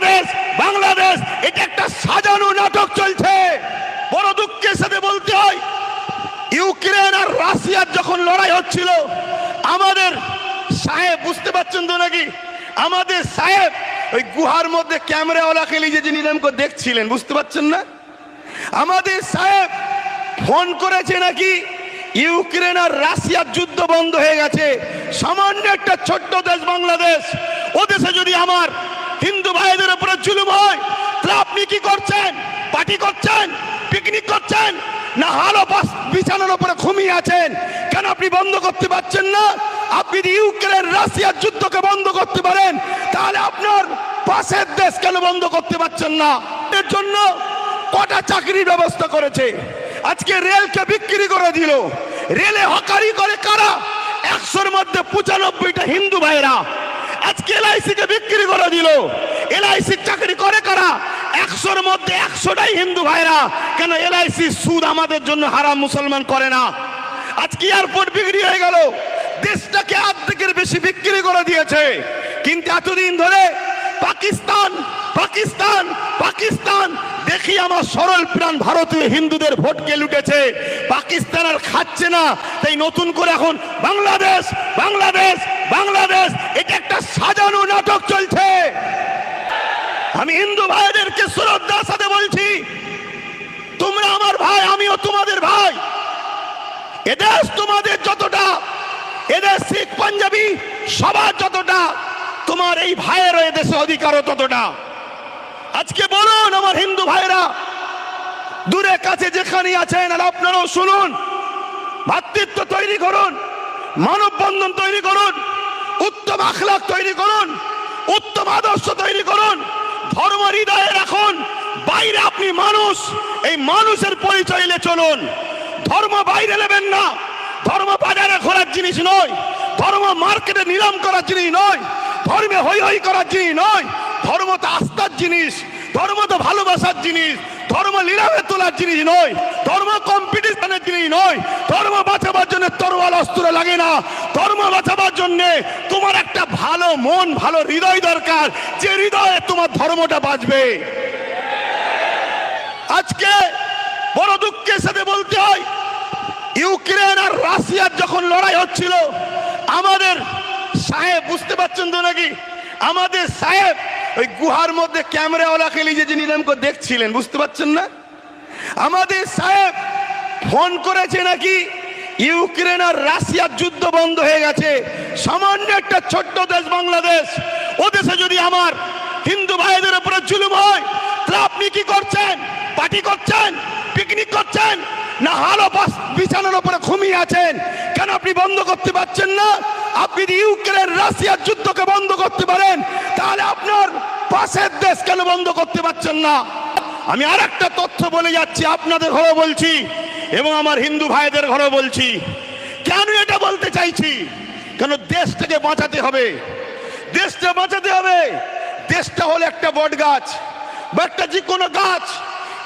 বাংলাদেশ বাংলাদেশ, এটা একটা সাজানো নাটক চলছে। বড় দুঃখের সাথে বলতে হয়, ইউক্রেন আর রাশিয়ার যখন লড়াই হচ্ছিল, আমাদের সাহেব, বুঝতে পারছেন তো নাকি? আমাদের সাহেব, ওই গুহার মধ্যে ক্যামেরাওয়ালাকে নিজে যে নিলাম করে দেখছিলেন, বুঝতে পারছেন না? আমাদের সাহেব ফোন করেছে নাকি, ইউক্রেন আর রাশিয়ার যুদ্ধ বন্ধ হয়ে গেছে, সামান্য একটা ছোট্ট দেশ বাংলাদেশ, ও দেশে যদি আমার হিন্দু ভাইদের উপরে জুলুম হয়। তাহলে আপনি কি করছেন? পার্টি করছেন? পিকনিক করছেন? না হালো বিছানার উপরে ঘুমিয়ে আছেন? কেন আপনি বন্ধ করতে পারছেন না? আপনি যদি ইউক্রেন রাশিয়ার যুদ্ধকে বন্ধ করতে পারেন, তাহলে আপনার পাশের দেশ কেন বন্ধ করতে পারছেন না? এর জন্য কটা চাকরির ব্যবস্থা করেছে। আজকে রেলকে বিক্রি করে দিল। রেলে হকারি করে কারা? একশোর মধ্যে পঁচানব্বইটা হিন্দু ভাইরা। আজকে এলআইসি কে বিক্রি করে দিল। এলআইসি চাকরি করে কারা? একশোর মধ্যে একশোটাই হিন্দু ভাইরা। কেন এলআইসি সুদ আমাদের জন্য হারাম, মুসলমান করে না? আজকে এয়ারপোর্ট বিক্রি হয়ে গেল। দেশটাকে অর্ধেকের বেশি বিক্রি করে দিয়েছে। কিন্তু এতদিন ধরে পাকিস্তান আমার সরল প্রাণ ভারতীয় হিন্দুদের ভোটকে লুটেছে? পাকিস্তান আর খাচ্ছে না। তাই নতুন করে এখন বাংলাদেশ বাংলাদেশ বাংলাদেশ, এটা একটা সাজানো নাটক চলছে। আমি হিন্দু ভাইদেরকে শ্রদ্ধার সাথে বলছি, তোমরা আমার ভাই, আমিও তোমাদের ভাই। এদেশ তোমাদের যতটা, এদেশ শিখ পাঞ্জাবি সবার যতটা, তোমার এই ভাইয়েরও এদেশে অধিকারও ততটা। আজকে বলুন আমার হিন্দু ভাইরা, দূরে কাছে যেখানে আছেন, আর আপনারাও শুনুন। ভাতৃত্ব তৈরি করুন, মানববন্ধন তৈরি করুন, উত্তম আখলাক তৈরি করুন, উত্তম আদর্শ তৈরি করুন, ধর্ম হৃদয়ে রাখুন, বাইরে আপনি মানুষ, এই মানুষের পরিচয় নিয়ে চলুন। ধর্ম বাইরে নেবেন না, ধর্ম বাজারে ঘোরার জিনিস নয়, ধর্ম মার্কেটে নিলাম করার জিনিস নয় ধর্মে হই হই করার জিনিস নয়। ধর্ম তো আস্থার জিনিস, ধর্ম তো ভালোবাসার জিনিস, ধর্ম লীলামে তোলার জিনিস নয়, ধর্ম কম্পিটিশনের জিনিস নয়। ধর্ম বাঁচাবার জন্য তরোয়াল, অস্ত্র লাগে না। ধর্ম বাঁচাবার জন্য তোমার একটা ভালো মন, ভালো হৃদয় দরকার। যে হৃদয়ে তোমার ধর্মটা বাঁচবে। আজকে বড় দুঃখের সাথে বলতে হয়, ইউক্রেন আর রাশিয়ার যখন লড়াই হচ্ছিল, আমাদের সাহেব, বুঝতে পারছেন তো নাকি? আমাদের সাহেব, ওই গুহার মধ্যে ক্যামেরাওয়ালা খেলি যে যিনি করে দেখছিলেন, বুঝতে পারছেন না? আমাদের সাহেব ফোন করেছে নাকি, ইউক্রেন আর রাশিয়ার যুদ্ধ বন্ধ হয়ে গেছে, সামান্য একটা ছোট্ট দেশ বাংলাদেশ, ও দেশে যদি আমার হিন্দু ভাইদের উপরে জুলুম হয়, তাহলে আপনি কি করছেন? পার্টি করছেন? পিকনিক করছেন? না হালো বিছানার উপরে ঘুমিয়ে আছেন? কেন আপনি বন্ধ করতে পারছেন না? আপনি যদি ইউক্রেন রাশিয়ার যুদ্ধকে বন্ধ করতে পারেন, তাহলে আপনার পাশের দেশ কেন বন্ধ করতে পারছেন না? আমি আর একটা তথ্য বলে যাচ্ছি, আপনাদের ঘরে বলছি এবং আমার হিন্দু ভাইদের ঘরে বলছি। কেন এটা বলতে চাইছি? কেন দেশটাকে বাঁচাতে হবে? দেশটা বাঁচাতে হবে। দেশটা হলো একটা বট গাছ বা একটা যে কোনো গাছ।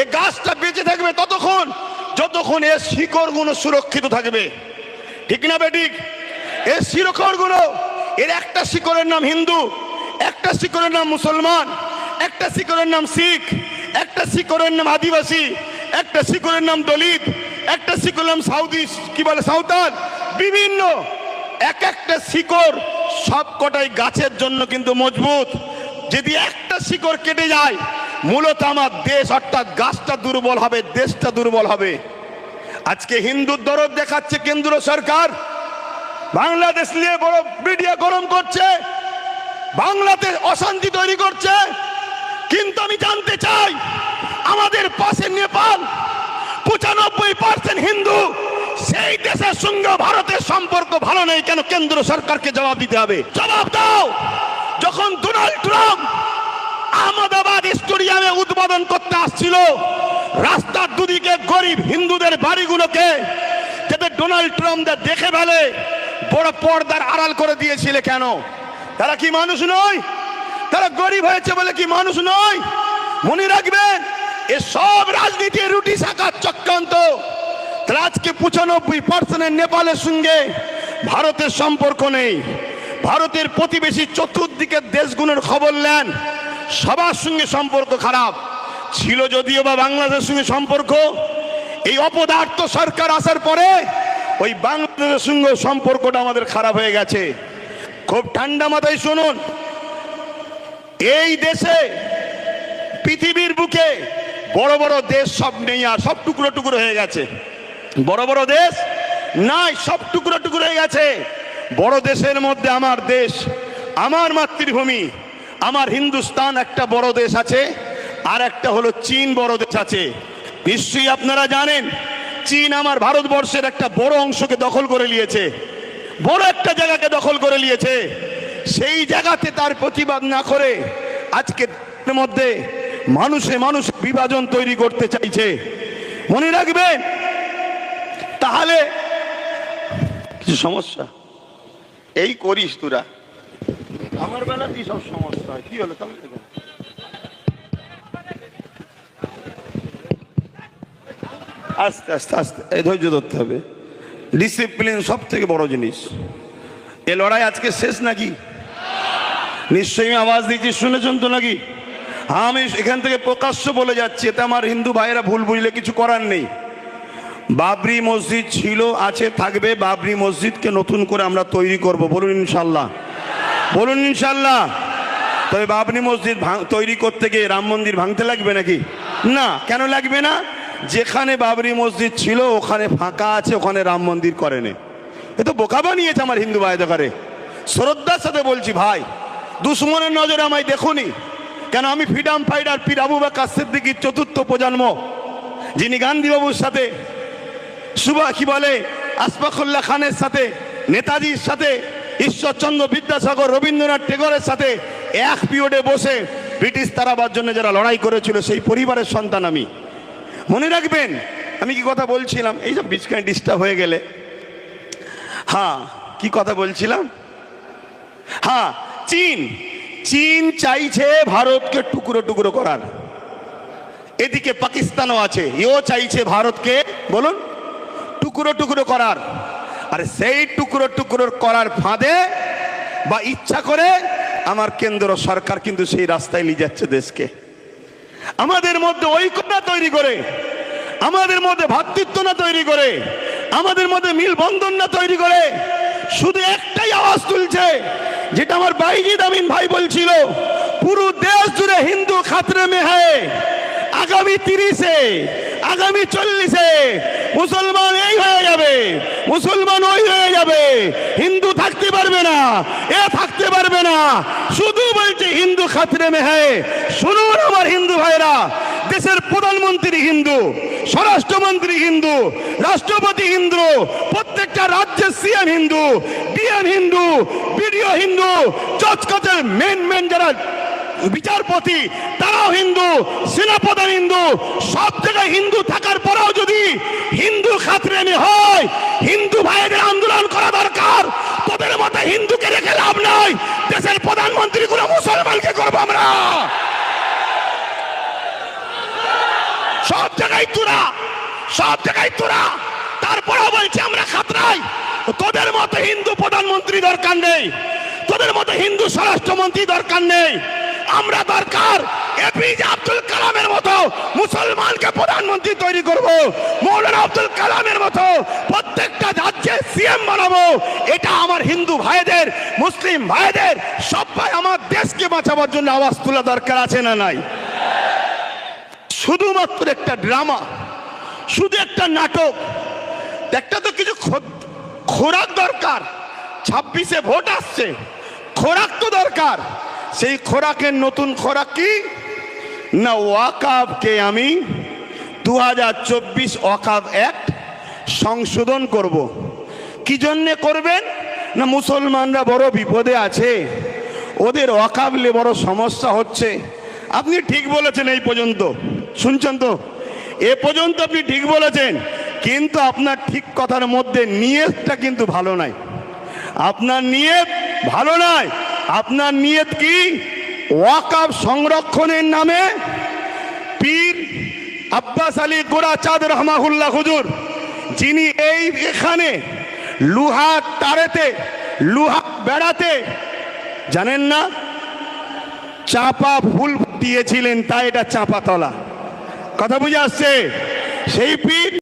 এ গাছটা বেঁচে থাকবে ততক্ষণ, যতক্ষণ এর শিকড়গুলো সুরক্ষিত থাকবে। ঠিক না বেঠিক এর শিকড়গুলো এর একটা শিকড়ের নাম হিন্দু, একটা শিকড়ের নাম মুসলমান, একটা শিকড়ের নাম শিখ, একটা শিকড়ের নাম আদিবাসী, একটা শিকড়ের নাম দলিত, একটা শিকড়ের নাম সাউদি, কি বলে, সাঁওতাল, বিভিন্ন। এক একটা শিকড় সব কটাই গাছের জন্য কিন্তু মজবুত। যদি একটা শিকড় কেটে যায়, মূলত আমার দেশ অর্থাৎ গাছটা দুর্বল হবে, দেশটা দুর্বল হবে। আজকে হিন্দুর দরদ দেখাচ্ছে কেন্দ্র সরকার। বাংলাদেশ নিয়ে বড় মিডিয়া গরম করছে বাংলাদেশ অশান্তি তৈরি করছে। কিন্তু আমি জানতে চাই, আমাদের পাশে নেপাল, পঁচানব্বই পার্সেন্ট হিন্দু, সেই দেশের সঙ্গে ভারতের সম্পর্ক ভালো নেই কেন কেন্দ্র সরকারকে জবাব দিতে হবে? জবাব দাও। যখন ডোনাল্ড ট্রাম্প আহমেদাবাদ স্টেডিয়ামে উদ্বোধন করতে আসছিল, রাস্তার দুদিকে গরিব হিন্দুদের বাড়িগুলোকে যাতে ডোনাল্ড ট্রাম্প দেখে ফেলে বড় পর্দার আড়াল করে দিয়েছিল কেন? তারা কি মানুষ নয়? তারা গরিব হয়েছে বলে কি মানুষ নয়? মনে রাখবেন, এ সব রাজনীতি রুটি শাখার চক্রান্ত। আজকে পঁচানব্বই পার্সেন্টের নেপালের সঙ্গে ভারতের সম্পর্ক নেই। ভারতের প্রতিবেশী চতুর্দিকের দেশগুলোর খবর নেন। সবার সঙ্গে সম্পর্ক খারাপ। ছিল যদিও বা বাংলাদেশের সঙ্গে সম্পর্ক। এই অপদার্থ সরকার আসার পরে ওই বাংলাদেশের সঙ্গে সম্পর্কটা আমাদের খারাপ হয়ে গেছে। খুব ঠান্ডা মাথায় শুনুন। এই দেশে, পৃথিবীর বুকে বড় বড় দেশ সব নেই আর সব টুকরো টুকরো হয়ে গেছে। বড় বড় দেশ নাই, সব টুকরো টুকরো হয়ে গেছে। বড় দেশের মধ্যে আমার দেশ, আমার মাতৃভূমি, আমার হিন্দুস্তান একটা বড় দেশ আছে, আর একটা হলো চীন বড় দেশ আছে। নিশ্চয়ই আপনারা জানেন চীন আমার ভারতবর্ষের একটা বড় অংশকে দখল করে নিয়েছে, বড় একটা জায়গাকে দখল করে নিয়েছে, সেই জায়গাতে তার প্রতিবাদ না করে আজকে মধ্যে মানুষে মানুষ বিভাজন তৈরি করতে চাইছে। মনে রাখবেন তাহলে কিছু সমস্যা? এই করিস তোরা। আমার বেলাতেই সব সমস্যা হয়। কি হলো তাহলে? আস্তে আস্তে আস্তে। এই ধৈর্য ধরতে হবে। ডিসিপ্লিন সব থেকে বড় জিনিস। এ লড়াই আজকে শেষ নাকি? নিশ্চয়ই আওয়াজ দিচ্ছি শুনেছেন তো নাকি? আমি এখান থেকে প্রকাশ্য বলে যাচ্ছি, এতে আমার হিন্দু ভাইয়েরা ভুল বুঝলে কিছু করার নেই। বাবরি মসজিদ ছিল, আছে, থাকবে। বাবরি মসজিদকে নতুন করে আমরা তৈরি করব। বলুন ইনশাল্লাহ। বলুন ইনশাল্লাহ। তবে বাবরি মসজিদ তৈরি করতে গিয়ে রাম মন্দির ভাঙতে লাগবে নাকি? না। কেন লাগবে না? যেখানে বাবরি মসজিদ ছিল, ওখানে ফাঁকা আছে, ওখানে রাম মন্দির করেনি। এ তো বোকা বানিয়েছে আমার হিন্দু ভাই দেখারে শ্রদ্ধার সাথে বলছি, ভাই, দুশ্মনের নজরে আমায় দেখুনি? কেন আমি ফ্রিডম ফাইটার পীর আবু বাক্কা সিদ্দিকির চতুর্থ প্রজন্ম, যিনি গান্ধীবাবুর সাথে সুভা কি বলে, আসফাকুল্লাহ খানের সাথে, নেতাজির সাথে, ঈশ্বরচন্দ্র বিদ্যাসাগর, রবীন্দ্রনাথ টেগরের সাথে, এক পিরিয়ডে বসে ব্রিটিশ তারাবার জন্য যারা লড়াই করেছিল, সেই পরিবারের সন্তান আমি। মনে রাখবেন, আমি কি কথা বলছিলাম? এই সব বিছখানে ডিস্টার্ব হয়ে গেলে। হ্যাঁ কি কথা বলছিলাম? হ্যাঁ চীন। চীন চাইছে ভারতকে টুকরো টুকরো করার। এদিকে পাকিস্তানও আছে এও চাইছে ভারতকে, বলুন, টুকরো টুকরো করার। আর সেই টুকরো টুকরো করার ফাঁদে বা ইচ্ছা করে আমার কেন্দ্র সরকার কিন্তু সেই রাস্তায় নিয়ে যাচ্ছে দেশকে। আমাদের মধ্যে ঐক্যতা তৈরি করে, আমাদের মধ্যে ভাতৃত্ব না তৈরি করে, আমাদের মধ্যে মিল বন্ধন না তৈরি করে, শুধু একটাই আওয়াজ তুলছে, যেটা আমার বাইজিদ আমিন ভাই বলছিল, পুরো দেশ জুড়ে হিন্দু খাতরে মে হ্যায় আগামী তিরিশে, আগামী চল্লিশে, মুসলমান এই হয়ে যাবে, মুসলমান ওই হয়ে যাবে হিন্দু থাকতে পারবে না, এ থাকতে পারবে না। শুধু বলছে হিন্দু খাতরে মে হ্যায় শুনুন আমার হিন্দু ভাইরা দেশের প্রধানমন্ত্রী হিন্দু, স্বরাষ্ট্রমন্ত্রী হিন্দু, রাষ্ট্রপতি হিন্দু, প্রত্যেকটা রাজ্যের CM Hindu, DM Hindu, BDO Hindu জজ মেন মেন যারা বিচারপতি, তারাও হিন্দু, সেনাপ্রধান হিন্দু, সব জায়গায় হিন্দু থাকার পরেও যদি হিন্দু খাতরেমি হয়, হিন্দু ভাইদের আন্দোলন করা দরকার, তোদের মতো হিন্দুকে রেখে লাভ নাই, দেশের প্রধানমন্ত্রী গুলো মুসলমানকে করব আমরা। সব জায়গায় তোরা, সব জায়গায় তোরা, তারপরেও বলছি আমরা খাতরাই। তোদের মতো হিন্দু প্রধানমন্ত্রী দরকার নেই, তোদের মতো হিন্দু স্বরাষ্ট্রমন্ত্রী দরকার নেই। আমরা দরকার এপিজে আব্দুল কালামের মতো মুসলমানকে প্রধানমন্ত্রী তৈরি করব, মৌলানা আব্দুল কালামের মতো প্রত্যেকটা রাজ্যে সিএম বানাবো। এটা আমার হিন্দু ভাইদের, মুসলিম ভাইদের, সবাই আমার দেশকে বাঁচাবার জন্য আওয়াজ তোলা দরকার আছে না নাই? শুধুমাত্র একটা ড্রামা, শুধু একটা নাটক। একটা তো কিছু খোরাক দরকার, ছাব্বিশে ভোট আসছে, খোরাক তো দরকার। সেই খোরাকের নতুন খোরাক কি? না ওয়াকাবকে আমি দু হাজার চব্বিশ ওয়াকাব অ্যাক্ট সংশোধন করব। কি জন্যে করবেন? না মুসলমানরা বড় বিপদে আছে। ওদের ওয়াকাবলে বড় সমস্যা হচ্ছে। আপনি ঠিক বলেছেন এই পর্যন্ত। শুনছেন তো? এ পর্যন্ত আপনি ঠিক বলেছেন। কিন্তু আপনার ঠিক কথার মধ্যে নিয়তটা কিন্তু ভালো নাই আপনার নিয়ত ভালো নয়। আপনার নিয়ত কি? ওয়াকাব সংরক্ষণের নামে পীর আব্বাস আলী গোড়া চাঁদ রহমাহুল্লাহ হুজুর, যিনি এই এখানে লুহা তারেতে, লুহা বেড়াতে, জানেন না? চাপা ফুল দিয়েছিলেন, তাই এটা চাপাতলা। কথা বুঝে আসছে? সেই পিঠ